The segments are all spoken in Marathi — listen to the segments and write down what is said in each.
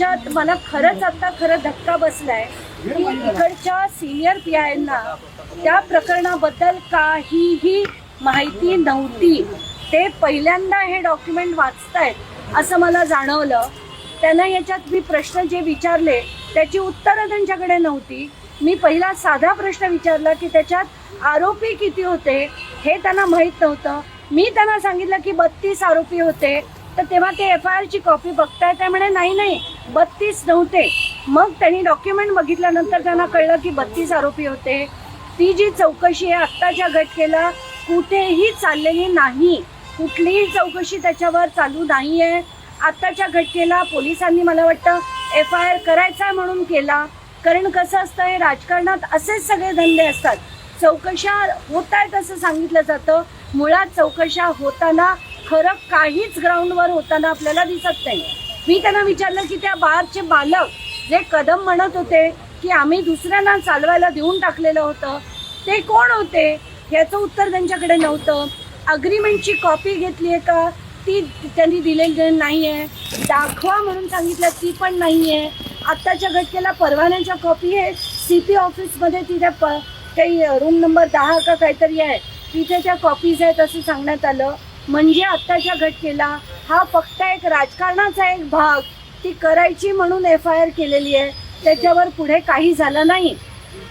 याच्यात मला खरंच आता खरं धक्का बसलाय की इकडच्या सिनियर पी आयना त्या प्रकरणाबद्दल काहीही माहिती नव्हती. ते पहिल्यांदा हे डॉक्युमेंट वाचतायत असं मला जाणवलं. त्यांना याच्यात मी प्रश्न जे विचारले त्याची उत्तरं त्यांच्याकडे नव्हती. मी पहिला साधा प्रश्न विचारला की त्याच्यात आरोपी किती होते हे त्यांना माहीत नव्हतं. मी त्यांना सांगितलं की बत्तीस आरोपी होते. तर तेव्हा ते एफ आय आरची कॉपी बघताय ते म्हणे नाही नाही बत्तीस नव्हते. मग त्यांनी डॉक्युमेंट बघितल्यानंतर त्यांना कळलं की बत्तीस आरोपी होते. ती जी चौकशी आहे आत्ताच्या घटकेला कुठेही चाललेली नाही. कुठलीही चौकशी त्याच्यावर चालू नाही आहे आत्ताच्या घटकेला पोलिसांनी मला वाटतं एफ आय आर करायचा आहे म्हणून केला. कारण कसं असतं हे राजकारणात असेच सगळे धंदे असतात. चौकशा होत आहेत असं सांगितलं जातं. मुळात चौकशा होताना खरं काहीच ग्राउंडवर होताना आपल्याला दिसत नाही. मी त्यांना विचारलं की त्या बारचे बालक जे कदम म्हणत होते की आम्ही दुसऱ्यांना चालवायला देऊन टाकलेलं होतं ते कोण होते? याचं उत्तर त्यांच्याकडे नव्हतं. अग्रीमेंटची कॉपी घेतली आहे का? ती त्यांनी दिलेली नाही आहे दाखवा म्हणून सांगितलं ती पण नाही आहे आत्ताच्या घटकेला परवान्याच्या कॉपी आहे. सी पी ऑफिसमध्ये तिथे प काही रूम नंबर दहा का काहीतरी आहे. तिथे त्या कॉपीज आहेत असं सांगण्यात आलं. म्हणजे आत्ताच्या घटकेला हा फक्त एक राजकारणाचा एक भाग ती करायची म्हणून एफ आय आर केलेली आहे. त्याच्यावर पुढे काही झालं नाही.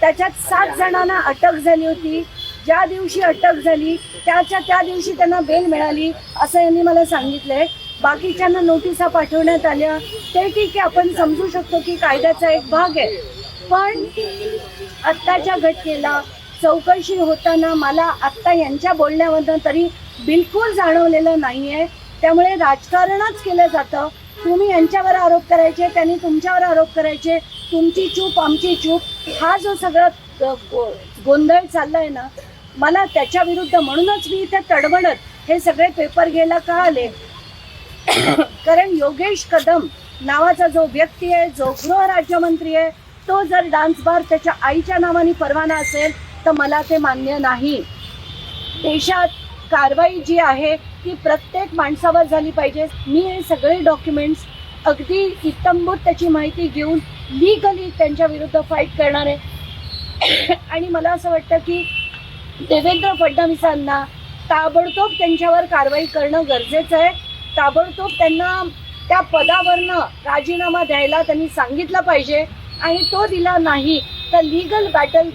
त्याच्यात सात जणांना अटक झाली होती. ज्या दिवशी अटक झाली त्याच्या त्या दिवशी त्यांना बेल मिळाली असं यांनी मला सांगितलंय. बाकीच्यांना नोटिसा पाठवण्यात आल्या. ते ठीक आहे आपण समजू शकतो की कायद्याचा एक भाग आहे. पण आत्ताच्या घटनेला चौकशी होताना मला आत्ता यांच्या बोलण्यामधनं तरी बिलकुल जाणवलेलं नाही आहे त्यामुळे राजकारणच केलं जातं. तुम्ही यांच्यावर आरोप करायचे त्यांनी तुमच्यावर आरोप करायचे. तुमची चूप आमची चूप हा जो सगळा गो- गोंधळ चाललाय ना मला त्याच्या विरुद्ध म्हणूनच मी इथे तडबडत हे सगळे पेपर घ्यायला का आले? कारण योगेश कदम नावाचा जो व्यक्ती आहे जो गृहराज्यमंत्री आहे तो जर डान्स बार त्याच्या आईच्या नावाने परवाना असेल तर मला ते मान्य नाही. देशात कारवाई जी आहे ती प्रत्येक माणसावर झाली पाहिजे. मी हे सगळे डॉक्युमेंट्स अगदी इत्तंभूत त्याची माहिती घेऊन लिगली त्यांच्या विरुद्ध फाईट करणार आहे. आणि मला असं वाटतं की देवेंद्र फडणवीसांना ताबडतोब त्यांच्यावर कारवाई करणं गरजेचं आहे. ताबडतोब त्यांना त्या पदावरनं राजीनामा द्यायला त्यांनी सांगितलं पाहिजे. आणि तो दिला नाही तर लिगल बॅटल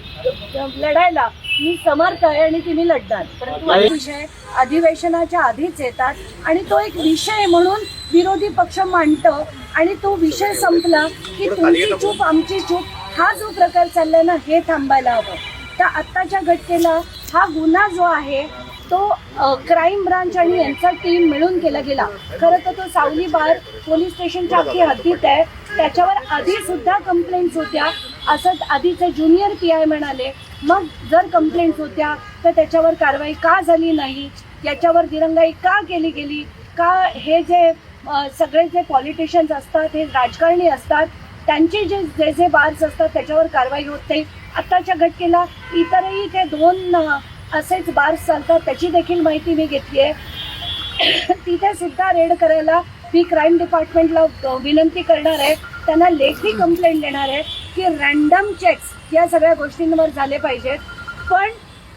लढायला मी समर्थ आहे आणि ती मी लढणार. परंतु हा विषय अधिवेशनाच्या आधीच येतात आणि तो एक विषय म्हणून विरोधी पक्ष मांडतं आणि तो विषय संपला की तुमची चूप आमची चूप हा जो प्रकार चाललाय ना हे थांबायला हवं. तर आत्ताच्या घटनेला हा गुन्हा जो आहे तो क्राईम ब्रांच आणि यांचा टीम मिळून केला गेला. खरं तर तो सावली बार पोलीस स्टेशनच्या अगदी हद्दीत आहे. त्याच्यावर आधी सुद्धा कंप्लेंट्स होत्या. असंच आधीचे ज्युनियर पी आय म्हणाले मग जर कंप्लेंट्स होत्या तर त्याच्यावर कारवाई का झाली नाही? याच्यावर दिरंगाई का केली गेली? का हे जे सगळे जे पॉलिटिशियन्स असतात हे राजकारणी असतात त्यांचे जे जे जे बार्स असतात त्याच्यावर कारवाई होत नाही? आत्ताच्या घटकेला इतरही ते दोन असेच बार्स चालतात त्याची देखील माहिती मी घेतली आहे. तिथे सुद्धा रेड करायला मी क्राईम डिपार्टमेंटला विनंती करणार आहे. त्यांना लेखी कंप्लेंट देणार आहे. की रँडम चेक्स या सगळ्या गोष्टींवर झाले पाहिजेत. पण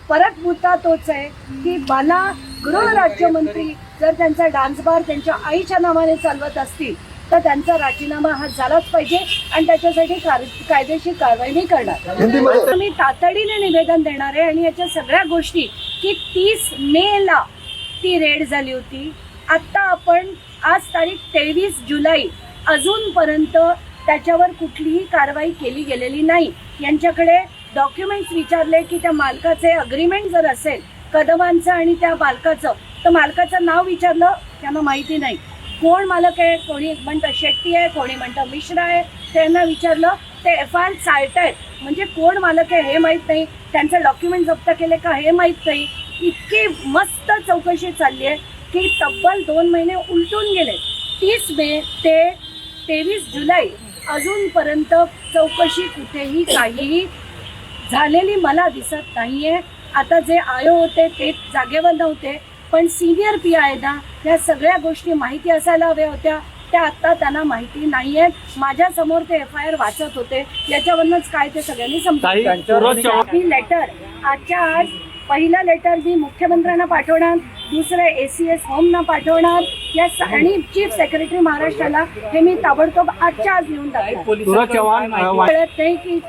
परत मुद्दा तोच आहे की मला गृहराज्यमंत्री जर त्यांचा डान्स बार त्यांच्या आईच्या नावाने चालवत असतील तर त्यांचा राजीनामा हा झालाच पाहिजे आणि त्याच्यासाठी कार- कायदेशीर कारवाई मी करणार. मी तातडीने निवेदन देणार आहे आणि याच्या सगळ्या गोष्टी की तीस मे ला ती रेड झाली होती. आत्ता आपण आज तारीख तेवीस जुलै अजूनपर्यंत त्याच्यावर कुठलीही कारवाई केली गेलेली नाही. यांच्याकडे डॉक्युमेंट्स विचारले की त्या मालकाचे अग्रीमेंट जर असेल कदमांचं आणि त्या मालकाचं तर मालकाचं नाव विचारलं त्यांना माहिती नाही. कोण मालक आहे कोणी म्हणतं शेट्टी आहे कोणी म्हणतं मिश्रा आहे त्यांना विचारलं ते एफ आय आर आहेत. म्हणजे कोण मालक आहे हे माहीत नाही. त्यांचं डॉक्युमेंट जप्त केले का हे माहीत नाही. इतकी मस्त चौकशी चालली आहे की तब्बल दोन महिने उलटून गेले. तीस मे ते तेवीस जुलै अजूनपर्यंत चौकशी कुठेही काहीही झालेली मला दिसत नाहीये. आता जे आयो होते ते जागेवर नव्हते पण सिनियर पी आय ना या सगळ्या गोष्टी माहिती असायला हव्या होत्या. त्या आत्ता त्यांना माहिती नाहीये. माझ्यासमोर ते एफ आय आर वाचत होते. याच्यावरनच काय ते सगळ्यांनी ही लेटर आजच्या आज पहिलं लेटर मी मुख्यमंत्र्यांना पाठवणार दुसरं ए सी एस होमना पाठवणार. या आणि चीफ सेक्रेटरी महाराष्ट्राला हे मी ताबडतोब आजच्या आज लिहून कळत नाही की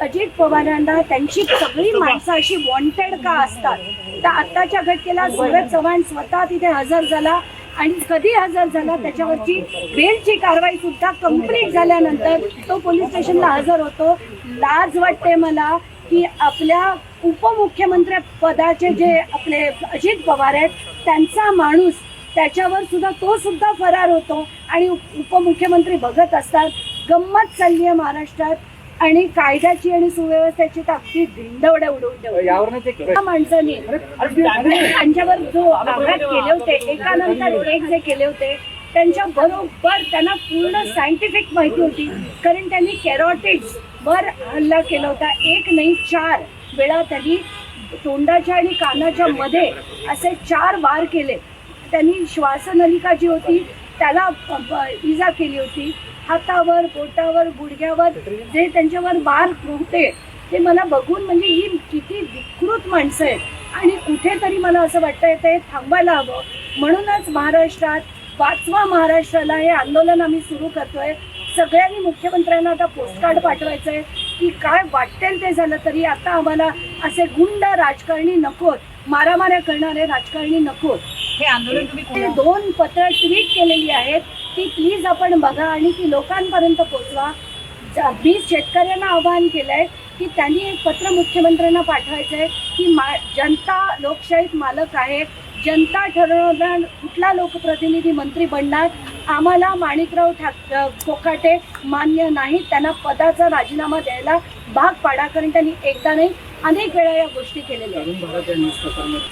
अजित पवारांना त्यांची सगळी माणसं अशी वॉन्टेड का असतात? तर आत्ताच्या घटनेला सूरज चव्हाण स्वतः तिथे हजर झाला आणि कधी हजर झाला त्याच्यावरची बेलची कारवाई सुद्धा कंप्लीट झाल्यानंतर तो पोलीस स्टेशनला हजर होतो. लाज वाटते मला की आपल्या उपमुख्यमंत्री पदाचे जे आपले अजित पवार आहेत त्यांचा माणूस त्याच्यावर सुद्धा तो सुद्धा फरार होतो. आणि उप- उपमुख्यमंत्री बघत असतात गंमत चालली आहे महाराष्ट्रात. आणि कायद्याची आणि सुव्यवस्थेची अगदी धिंडवड्या उडवून ठेवली. माणसाने त्यांच्यावर जो आघात केले होते एकानंतर एक जे केले होते त्यांच्या बरोबर त्यांना पूर्ण सायंटिफिक माहिती होती. कारण त्यांनी कॅरोटिड्स वर हल्ला केला होता. एक नाही चार. वेळा त्यांनी तोंडाच्या आणि कानाच्या मध्ये असे चार वार केले. त्यांनी श्वासनलिका जी होती त्याला इजा केली होती. हातावर बोटावर गुडघ्यावर जे त्यांच्यावर वार होते ते मला बघून म्हणजे ही किती विकृत माणसं आहेत. आणि कुठेतरी मला असं वाटतंय ते थांबायला हवं. म्हणूनच महाराष्ट्रात वाचवा महाराष्ट्राला हे आंदोलन आम्ही सुरू करतोय. सगळ्यांनी मुख्यमंत्र्यांना आता पोस्टकार्ड आहे की काय वाटेल ते झालं तरी आता आम्हाला असे गुंड राजकारणी नकोत. मारामाऱ्या करणारे राजकारणी नकोत. हे आंदोलन तुम्ही दोन पत्र ट्विट केलेली आहेत. ती प्लीज आपण बघा आणि ती लोकांपर्यंत पोचवा. मी शेतकऱ्यांना आवाहन केलंय की त्यांनी एक पत्र मुख्यमंत्र्यांना पाठवायचं आहे की मा जनता लोकशाहीत मालक आहे. जनता ठरवणार कुठला लोकप्रतिनिधी मंत्री बनणार आम्हाला माणिकराव ठाक कोकाटे मान्य नाही त्यांना पदाचा राजीनामा द्यायला भाग पाडा कारण त्यांनी एकदा नाही अनेक वेळा या गोष्टी केलेल्या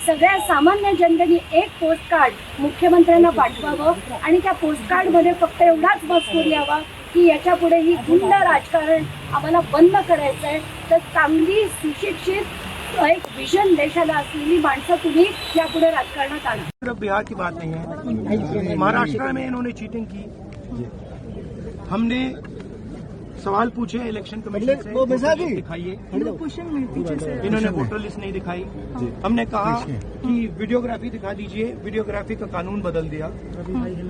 सगळ्या सामान्य जनतेने एक पोस्ट कार्ड मुख्यमंत्र्यांना पाठवावं आणि त्या पोस्ट कार्डमध्ये फक्त एवढाच मजकूर लिहावा की याच्यापुढे ही गुंड राजकारण आम्हाला बंद करायचं आहे तर चांगली सुशिक्षित एक विजन देशाला असलेली माणसं तुम्ही यापुढे राजकारणात आणा. सिर्फ़ बिहार की बात नहीं है। महाराष्ट्र में इन्होंने चीटिंग की। हमने सवाल पूछे इलेक्शन कमीशन से। वोटर दिखाइए। इन्होंने वोटर लिस्ट नहीं दिखाई। हमने कहा कि वीडियोग्राफी दिखा दीजिए। वीडियोग्राफी का कानून बदल दिया।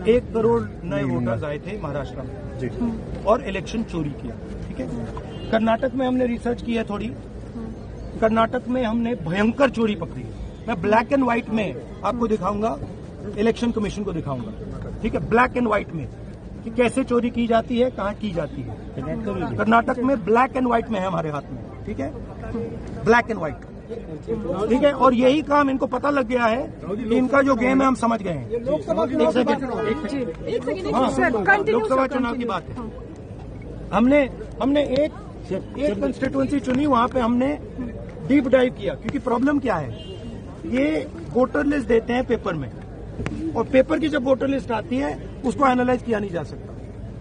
एक करोड़ नए वोटर्स आए थे महाराष्ट्र में। और इलेक्शन चोरी किया। ठीक है? कर्नाटक में हमने रिसर्च की है थोड़ी। कर्नाटक में हमने भयंकर चोरी पकड़ी है। मैं ब्लैक एंड व्हाइट में आपको दिखाऊँगा इलेक्शन कमीशन को दिखाऊँगा। ठीक है? ब्लैक एंड व्हाइट में कि कैसे चोरी की जाती है कहाँ की जाती है। कर्नाटक में ब्लैक एंड व्हाइट में है हमारे हाथ में। ठीक है? ब्लैक एंड व्हाइट ठीक है? और यही काम इनको पता लग गया है कि इनका जो गेम है हम समझ गए हैं। एक सेकंड हाँ, लोकसभा चुनाव की बात है। हमने हमने एक एक कंस्टिट्युएंसी चुनी वहाँ पे हमने डीप डाइव किया, क्योंकि प्रॉब्लम क्या है? ये वोटर लिस्ट देते हैं पेपर में, और पेपर की जब वोटर लिस्ट आती है, उसको एनालाइज किया नहीं जा सकता।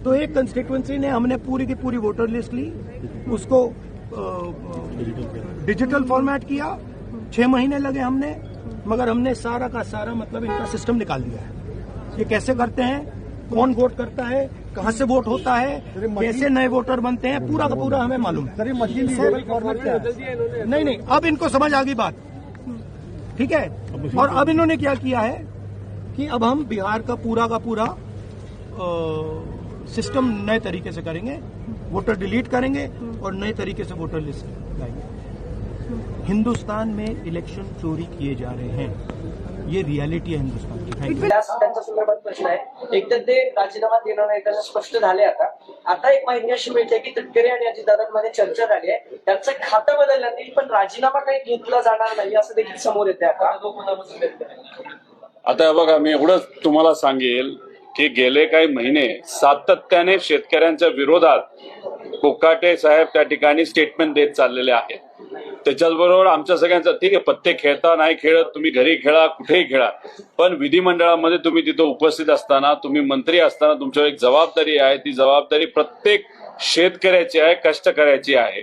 तो एक कंस्टिट्युएंसी ने, हमने पूरी की पूरी वोटर लिस्ट ली, उसको डिजिटल फॉर्मेट किया, छह महीने लगे हमने, मगर हमने सारा का सारा मतलब इनका सिस्टम निकाल दिया है। ये कैसे करते हैं? कौन वोट करता है कहाँ से वोट होता है कैसे नए वोटर बनते हैं पूरा का पूरा हमें मालूम है। मशीन नहीं नहीं अब इनको समझ आ गई बात। ठीक है? और अब इन्होंने क्या किया है कि अब हम बिहार का पूरा का पूरा सिस्टम नए तरीके से करेंगे वोटर डिलीट करेंगे और नए तरीके से वोटर लिस्ट लाएँगे। हिंदुस्तान में इलेक्शन चोरी किए जा रहे हैं। ये रियलिटी है हिंदुस्तान की। थैंक यू त्या त्यांच्या संदर्भात प्रश्न आहे. एक तर ते राजीनामा देणार नाही त्याचं स्पष्ट झाले आता. आता एक माहिती अशी मिळते की तटकरे आणि अजितदादांमध्ये चर्चा झाली आहे. त्यांचं खातं बदलण्यात येईल पण राजीनामा काही घेतला जाणार नाही असं देखील समोर येते आता. आता हे बघा मी एवढंच तुम्हाला सांगेल की गेले काही महिने सातत्याने शेतकऱ्यांच्या विरोधात कोकाटे साहेब त्या ठिकाणी स्टेटमेंट देत चाललेले आहेत. त्याच्याचबरोबर आमच्या सगळ्यांचा ठीक आहे पत्ते खेळता नाही खेळत तुम्ही घरी खेळा कुठेही खेळा. पण विधिमंडळामध्ये तुम्ही तिथं उपस्थित असताना तुम्ही मंत्री असताना तुमच्यावर एक जबाबदारी आहे. ती जबाबदारी प्रत्येक शेतकऱ्याची आहे कष्टकऱ्याची आहे.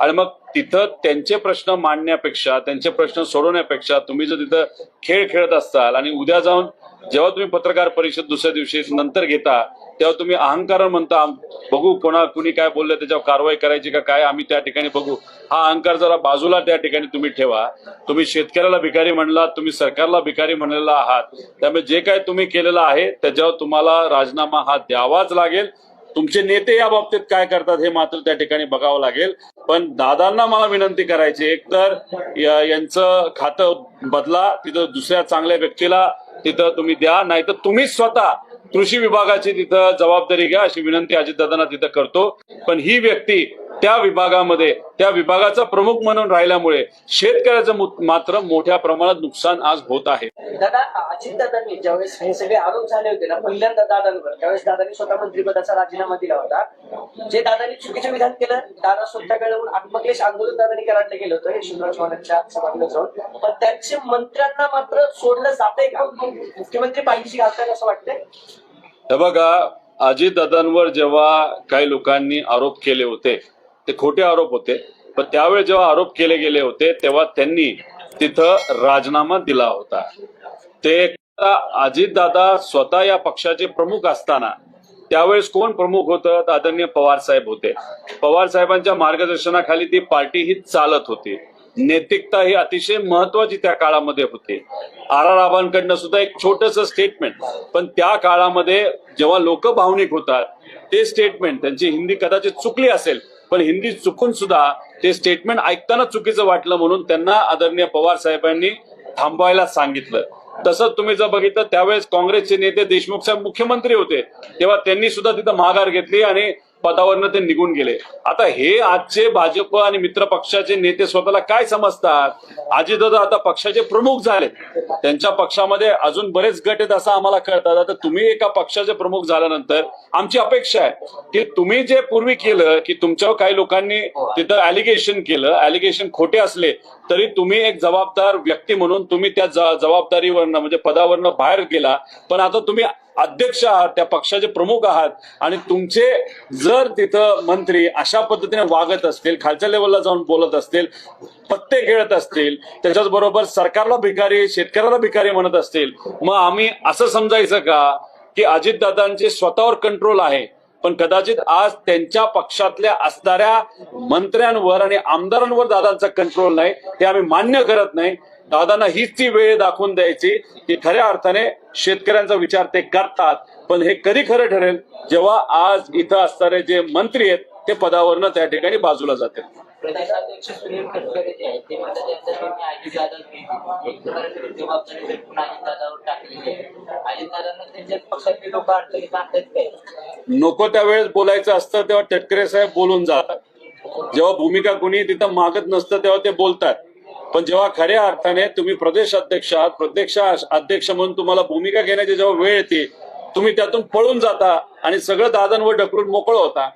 आणि मग तिथं त्यांचे प्रश्न मांडण्यापेक्षा त्यांचे प्रश्न सोडवण्यापेक्षा तुम्ही जर तिथं खेळ खेळत असाल आणि उद्या जाऊन जेव्हा तुम्ही पत्रकार परिषद दुसऱ्या दिवशी नंतर घेता तेव्हा तुम्ही अहंकार म्हणता बघू कोणा कुणी काय बोललं त्याच्यावर कारवाई करायची का काय आम्ही त्या ठिकाणी बघू. हा अहंकार जरा बाजूला त्या ठिकाणी तुम्ही ठेवा. तुम्ही शेतकऱ्याला भिकारी म्हणला तुम्ही सरकारला भिकारी म्हणलेला आहात. त्यामुळे जे काय तुम्ही केलेलं आहे त्याच्यावर तुम्हाला राजीनामा हा द्यावाच लागेल. तुमचे नेते या बाबतीत काय करतात हे मात्र त्या ठिकाणी बघावं लागेल. पण दादांना मला विनंती करायची एक तर यांचं खातं बदला तिथं दुसऱ्या चांगल्या व्यक्तीला तिथं तुम्ही द्या नाही तर तुम्हीच स्वतः कृषी विभागाची तिथं जबाबदारी घ्या अशी विनंती अजितदादांना तिथं करतो. पण ही व्यक्ती त्या विभागामध्ये त्या विभागाचा प्रमुख म्हणून राहिल्यामुळे शेतकऱ्याचं मात्र मोठ्या प्रमाणात नुकसान आज होत आहे. दादा अजितदादांनी ज्यावेळेस हे सगळे आरोप झाले होते ना पहिल्यांदा दादांवर त्यावेळेस दादांनी स्वतः मंत्रिपदाचा राजीनामा दिला होता. जे दादांनी चुकीचे विधान केलं दादा स्वतःकडे येऊन आत्मक्लेश आंदोलन दादांनी कराडला गेलं होतं यशवंतराव चव्हाणांच्या सभागृहात जाऊन. पण त्यांचे मंत्र्यांना मात्र सोडलं जातंय का? मुख्यमंत्री पाहिजे घालताय असं वाटतंय? बघा अजितदादांवर जेव्हा काही लोकांनी आरोप केले होते ते खोटे आरोप होते. पण त्यावेळी जेव्हा आरोप केले गेले होते तेव्हा त्यांनी तिथं राजीनामा दिला होता. ते अजितदादा स्वतः या पक्षाचे प्रमुख असताना त्यावेळेस कोण प्रमुख होतं? तर आदरणीय पवार साहेब होते. पवार साहेबांच्या मार्गदर्शनाखाली ती पार्टी ही चालत होती. नैतिकता ही अतिशय महत्वाची त्या काळामध्ये होती. आर आर आबांकडनं सुद्धा एक छोटस स्टेटमेंट पण त्या काळामध्ये जेव्हा लोक भावनिक होतात ते स्टेटमेंट त्यांची हिंदी कदाचित चुकली असेल पण हिंदी चुकून सुद्धा ते स्टेटमेंट ऐकताना चुकीचं वाटलं म्हणून त्यांना आदरणीय पवार साहेबांनी थांबवायला सांगितलं. तसंच तुम्ही जर बघितलं त्यावेळेस काँग्रेसचे नेते देशमुख साहेब मुख्यमंत्री होते. तेव्हा त्यांनी सुद्धा तिथं माघार घेतली आणि पदावरनं ते निघून गेले. आता हे आजचे भाजप आणि मित्र पक्षाचे नेते स्वतःला काय समजतात? अजितदादा आता पक्षाचे प्रमुख झाले त्यांच्या पक्षामध्ये अजून बरेच गट आहेत असं आम्हाला कळतात. आता तुम्ही एका पक्षाचे प्रमुख झाल्यानंतर आमची अपेक्षा आहे की तुम्ही जे पूर्वी केलं की तुमच्यावर काही लोकांनी तिथं अॅलिगेशन केलं अलिगेशन खोटे असले तरी तुम्ही एक जबाबदार व्यक्ती म्हणून तुम्ही त्या जबाबदारीवरनं म्हणजे पदावरनं बाहेर गेला. पण आता तुम्ही अध्यक्ष आहात त्या पक्षाचे प्रमुख आहात आणि तुमचे जर तिथं मंत्री अशा पद्धतीने वागत असतील खालच्या लेवलला जाऊन बोलत असतील पत्ते खेळत असतील त्याच्याच बरोबर सरकारला भिकारी शेतकऱ्याला भिकारी म्हणत असतील मग आम्ही असं समजायचं का की अजितदादांचे स्वतःवर कंट्रोल आहे पण कदाचित आज त्यांच्या पक्षातल्या असणाऱ्या मंत्र्यांवर आणि आमदारांवर दादांचा कंट्रोल नाही हे आम्ही मान्य करत नाही. दादांना हीच ती वेळ दाखवून द्यायची की खऱ्या अर्थाने शेतकऱ्यांचा विचार ते करतात. पण हे कधी खरं ठरेल? जेव्हा आज इथं असणारे जे मंत्री आहेत ते पदावरनं त्या ठिकाणी बाजूला जातील. प्रदेशाध्यक्ष सुनील तटकरे जे आहेत ते म्हणतात यांच्या त्यांनी अजितदादा घेतली एक प्रकारे जबाबदारी तर पुन्हा अजितदादावर टाकलेली आहे. अजितदादांना त्यांच्या पक्षातले लोक अडचणीत आणतात काय नको त्यावेळेस बोलायचं असतं तेव्हा तटकरे साहेब बोलून जातात. जेव्हा भूमिका कुणी तिथं मागत नसतं तेव्हा ते बोलतात. पण जेव्हा खऱ्या अर्थाने तुम्ही प्रदेश अध्यक्ष आहात प्रदेश अध्यक्ष म्हणून तुम्हाला भूमिका घेण्याची जेव्हा वेळ येते तुम्ही त्यातून पळून जाता आणि सगळं दादांवर ढकलून मोकळं होता.